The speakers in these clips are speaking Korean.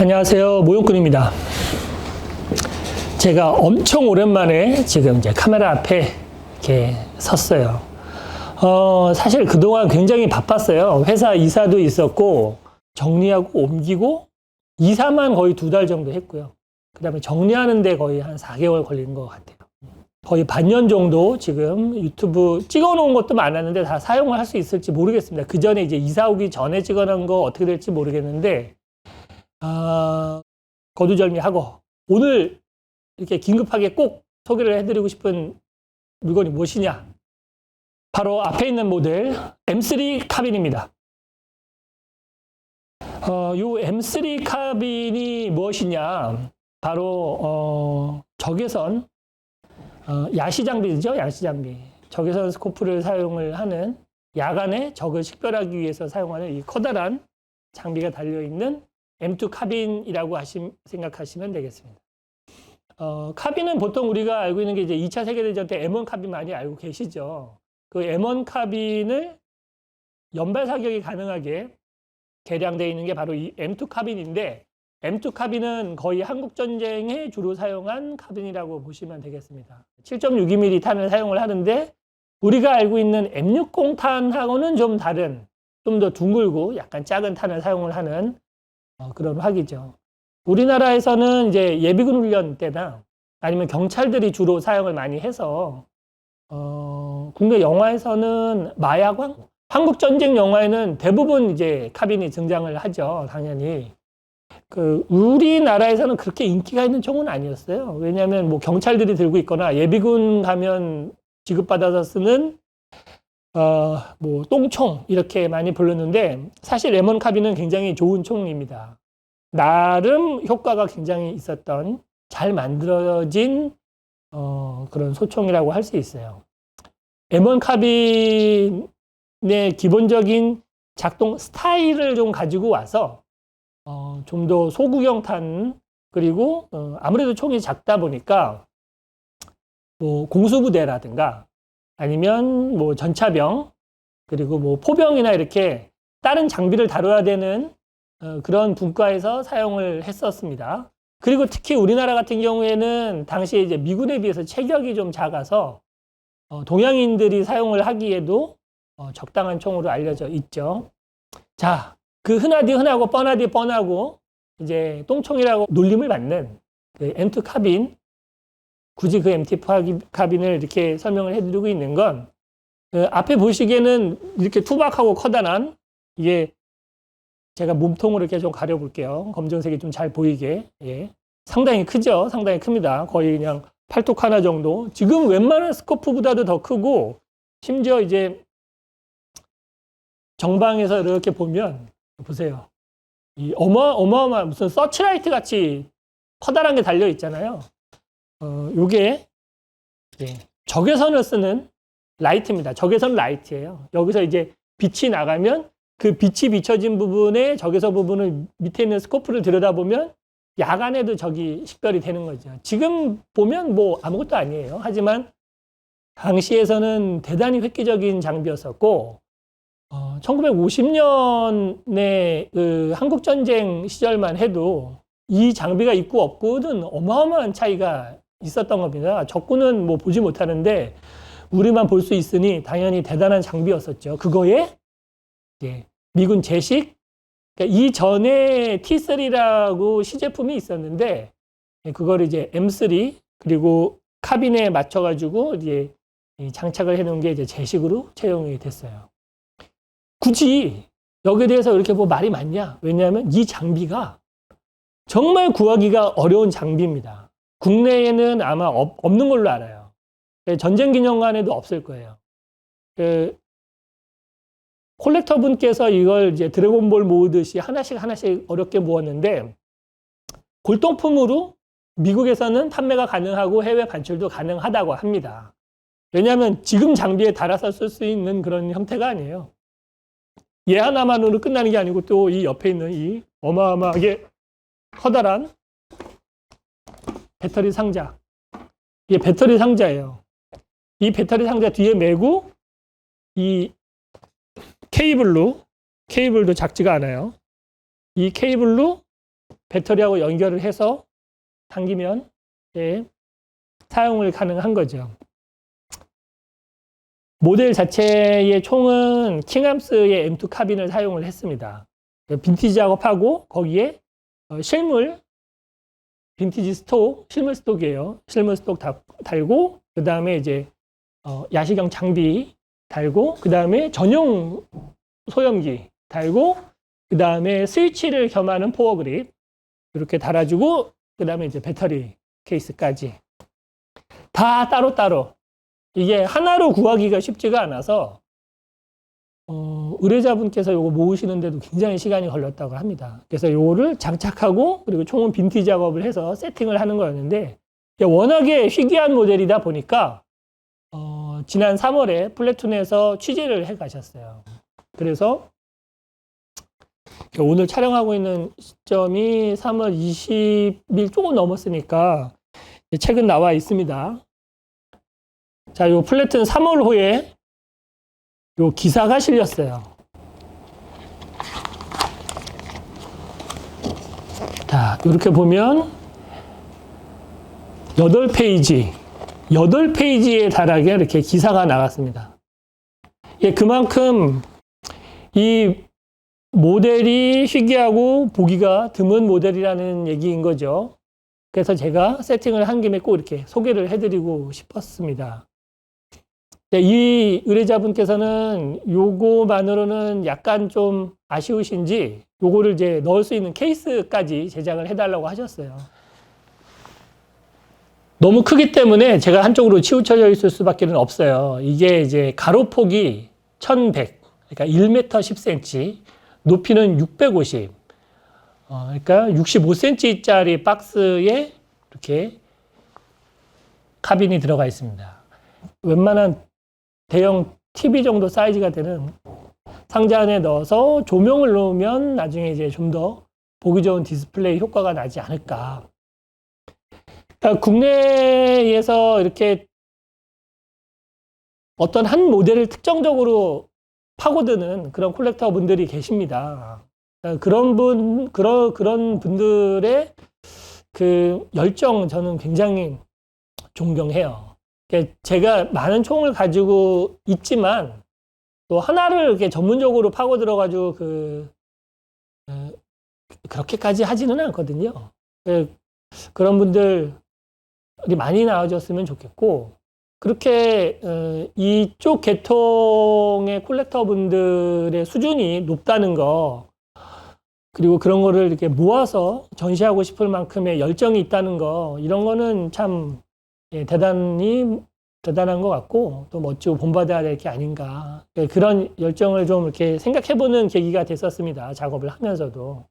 안녕하세요. 모용꾼입니다. 제가 엄청 오랜만에 지금 이제 카메라 앞에 이렇게 섰어요. 어, 사실 그동안 굉장히 바빴어요. 회사 이사도 있었고, 정리하고 옮기고, 이사만 거의 두 달 정도 했고요. 그 다음에 정리하는데 거의 한 4개월 걸린 것 같아요. 거의 반년 정도 지금 유튜브 찍어 놓은 것도 많았는데 다 사용을 할 수 있을지 모르겠습니다. 그 전에 이제 이사 오기 전에 찍어 놓은 거 어떻게 될지 모르겠는데, 아, 거두절미하고 오늘 이렇게 긴급하게 꼭 소개를 해드리고 싶은 물건이 무엇이냐? 바로 앞에 있는 모델 M3 카빈입니다. 어, 이 M3 카빈이 무엇이냐? 바로 어, 적외선 어, 야시 장비죠, 야시 장비. 적외선 스코프를 사용을 하는 야간에 적을 식별하기 위해서 사용하는 이 커다란 장비가 달려 있는 M2 카빈이라고 하시, 생각하시면 되겠습니다. 어, 카빈은 보통 우리가 알고 있는 게 이제 2차 세계대전 때 M1 카빈 많이 알고 계시죠. 그 M1 카빈을 연발 사격이 가능하게 개량되어 있는 게 바로 이 M2 카빈인데 M2 카빈은 거의 한국 전쟁에 주로 사용한 카빈이라고 보시면 되겠습니다. 7.62mm 탄을 사용을 하는데 우리가 알고 있는 M60 탄하고는 좀 다른 좀 더 둥글고 약간 작은 탄을 사용을 하는 어, 그런 화기죠. 우리나라에서는 이제 예비군 훈련 때나 아니면 경찰들이 주로 사용을 많이 해서 어, 국내 영화에서는 마야광 한국 전쟁 영화에는 대부분 이제 카빈이 등장을 하죠. 당연히 그 우리나라에서는 그렇게 인기가 있는 총은 아니었어요. 왜냐하면 뭐 경찰들이 들고 있거나 예비군 가면 지급받아서 쓰는 어, 뭐 똥총 이렇게 많이 불렀는데 사실 레몬 카빈은 굉장히 좋은 총입니다. 나름 효과가 굉장히 있었던 잘 만들어진 어, 그런 소총이라고 할 수 있어요. M1 카빈의 기본적인 작동 스타일을 좀 가지고 와서 어, 좀 더 소구경탄 그리고 어, 아무래도 총이 작다 보니까 뭐 공수부대라든가 아니면 뭐 전차병 그리고 뭐 포병이나 이렇게 다른 장비를 다뤄야 되는 어, 그런 분과에서 사용을 했었습니다. 그리고 특히 우리나라 같은 경우에는 당시에 이제 미군에 비해서 체격이 좀 작아서 어, 동양인들이 사용을 하기에도 어, 적당한 총으로 알려져 있죠. 자, 그 흔하디 흔하고 뻔하디 뻔하고 이제 똥총이라고 놀림을 받는 그 M2 카빈 굳이 그 MT 카빈을 이렇게 설명을 해드리고 있는 건 그 앞에 보시기에는 이렇게 투박하고 커다란 이게 제가 몸통으로 이렇게 좀 가려볼게요. 검정색이 좀 잘 보이게. 예. 상당히 크죠? 상당히 큽니다. 거의 그냥 팔뚝 하나 정도. 지금 웬만한 스코프보다도 더 크고, 심지어 이제 정방에서 이렇게 보면, 보세요. 이 어마, 어마어마한 무슨 서치라이트 같이 커다란 게 달려 있잖아요. 어, 요게, 예, 적외선을 쓰는 라이트입니다. 적외선 라이트예요. 여기서 이제 빛이 나가면 그 빛이 비춰진 부분에 적외선 부분을 밑에 있는 스코프를 들여다보면 야간에도 적이 식별이 되는 거죠. 지금 보면 뭐 아무것도 아니에요. 하지만 당시에서는 대단히 획기적인 장비였었고, 어, 1950년에 그 한국전쟁 시절만 해도 이 장비가 있고 없고는 어마어마한 차이가 있었던 겁니다. 적군은 뭐 보지 못하는데 우리만 볼 수 있으니 당연히 대단한 장비였었죠. 그거에 이제 미군 제식 그러니까 이전에 T3라고 시제품이 있었는데 그걸 이제 M3 그리고 카빈에 맞춰 가지고 이제 장착을 해 놓은 게 이제 제식으로 채용이 됐어요. 굳이 여기에 대해서 이렇게 뭐 말이 많냐? 왜냐하면 이 장비가 정말 구하기가 어려운 장비입니다. 국내에는 아마 없는 걸로 알아요. 전쟁 기념관에도 없을 거예요. 그 콜렉터 분께서 이걸 이제 드래곤볼 모으듯이 하나씩 하나씩 어렵게 모았는데 골동품으로 미국에서는 판매가 가능하고 해외 반출도 가능하다고 합니다. 왜냐하면 지금 장비에 달아서 쓸 수 있는 그런 형태가 아니에요. 얘 하나만으로 끝나는 게 아니고 또 이 옆에 있는 이 어마어마하게 커다란 배터리 상자. 이게 배터리 상자예요. 이 배터리 상자 뒤에 메고 이 케이블로 케이블도 작지가 않아요. 이 케이블로 배터리하고 연결을 해서 당기면 이제 사용을 가능한 거죠. 모델 자체의 총은 킹함스의 M2 카빈을 사용을 했습니다. 빈티지 작업하고 거기에 어, 실물 빈티지 스톡, 실물 스톡이에요. 실물 스톡 다- 달고 그 다음에 이제 어, 야시경 장비 달고 그 다음에 전용 소염기 달고 그 다음에 스위치를 겸하는 포워 그립 이렇게 달아주고 그 다음에 이제 배터리 케이스까지 다 따로따로 이게 하나로 구하기가 쉽지가 않아서 어, 의뢰자분께서 이거 모으시는데도 굉장히 시간이 걸렸다고 합니다. 그래서 요거를 장착하고 그리고 총은 빈티 작업을 해서 세팅을 하는 거였는데 워낙에 희귀한 모델이다 보니까 어, 지난 3월에 플래툰에서 취재를 해 가셨어요. 그래서 오늘 촬영하고 있는 시점이 3월 20일 조금 넘었으니까 책은 나와 있습니다. 자, 요 플래툰 3월호에 요 기사가 실렸어요. 자, 이렇게 보면 8페이지, 8페이지에 달하게 이렇게 기사가 나갔습니다. 예, 그만큼 이 모델이 희귀하고 보기가 드문 모델이라는 얘기인 거죠. 그래서 제가 세팅을 한 김에 꼭 이렇게 소개를 해드리고 싶었습니다. 네, 이 의뢰자분께서는 요거만으로는 약간 좀 아쉬우신지 요거를 이제 넣을 수 있는 케이스까지 제작을 해달라고 하셨어요. 너무 크기 때문에 제가 한쪽으로 치우쳐져 있을 수밖에 없어요. 이게 이제 가로폭이 1100, 그러니까 1m 10cm, 높이는 650, 어, 그러니까 65cm짜리 박스에 이렇게 카빈이 들어가 있습니다. 웬만한 대형 TV 정도 사이즈가 되는 상자 안에 넣어서 조명을 놓으면 나중에 이제 좀 더 보기 좋은 디스플레이 효과가 나지 않을까. 그러니까 국내에서 이렇게 어떤 한 모델을 특정적으로 파고드는 그런 콜렉터 분들이 계십니다. 그러니까 그런 분, 그런, 그런 분들의 그 열정 저는 굉장히 존경해요. 그러니까 제가 많은 총을 가지고 있지만 또 하나를 이렇게 전문적으로 파고 들어가지고 그, 어, 그렇게까지 하지는 않거든요. 그, 그런 분들이 많이 나와줬으면 좋겠고, 그렇게 어, 이쪽 계통의 콜렉터 분들의 수준이 높다는 거, 그리고 그런 거를 이렇게 모아서 전시하고 싶을 만큼의 열정이 있다는 거, 이런 거는 참 예, 대단히 대단한 것 같고 또 멋지고 본받아야 될 게 아닌가 예, 그런 열정을 좀 이렇게 생각해보는 계기가 됐었습니다. 작업을 하면서도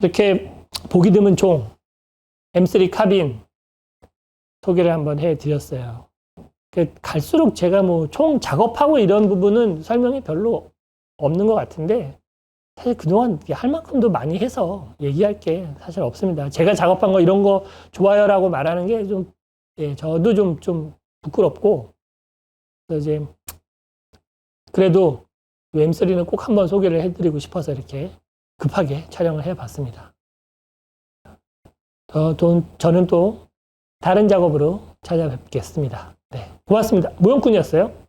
이렇게 보기 드문 총 M3 카빈 소개를 한번 해드렸어요. 그 갈수록 제가 뭐 총 작업하고 이런 부분은 설명이 별로 없는 것 같은데 사실 그동안 할 만큼도 많이 해서 얘기할 게 사실 없습니다. 제가 작업한 거 이런 거 좋아요라고 말하는 게좀 예, 저도 좀, 좀 부끄럽고, 이제, 그래도 M3는 꼭 한번 소개를 해드리고 싶어서 이렇게 급하게 촬영을 해봤습니다. 어, 또, 저는 또 다른 작업으로 찾아뵙겠습니다. 네, 고맙습니다. 모형꾼이었어요.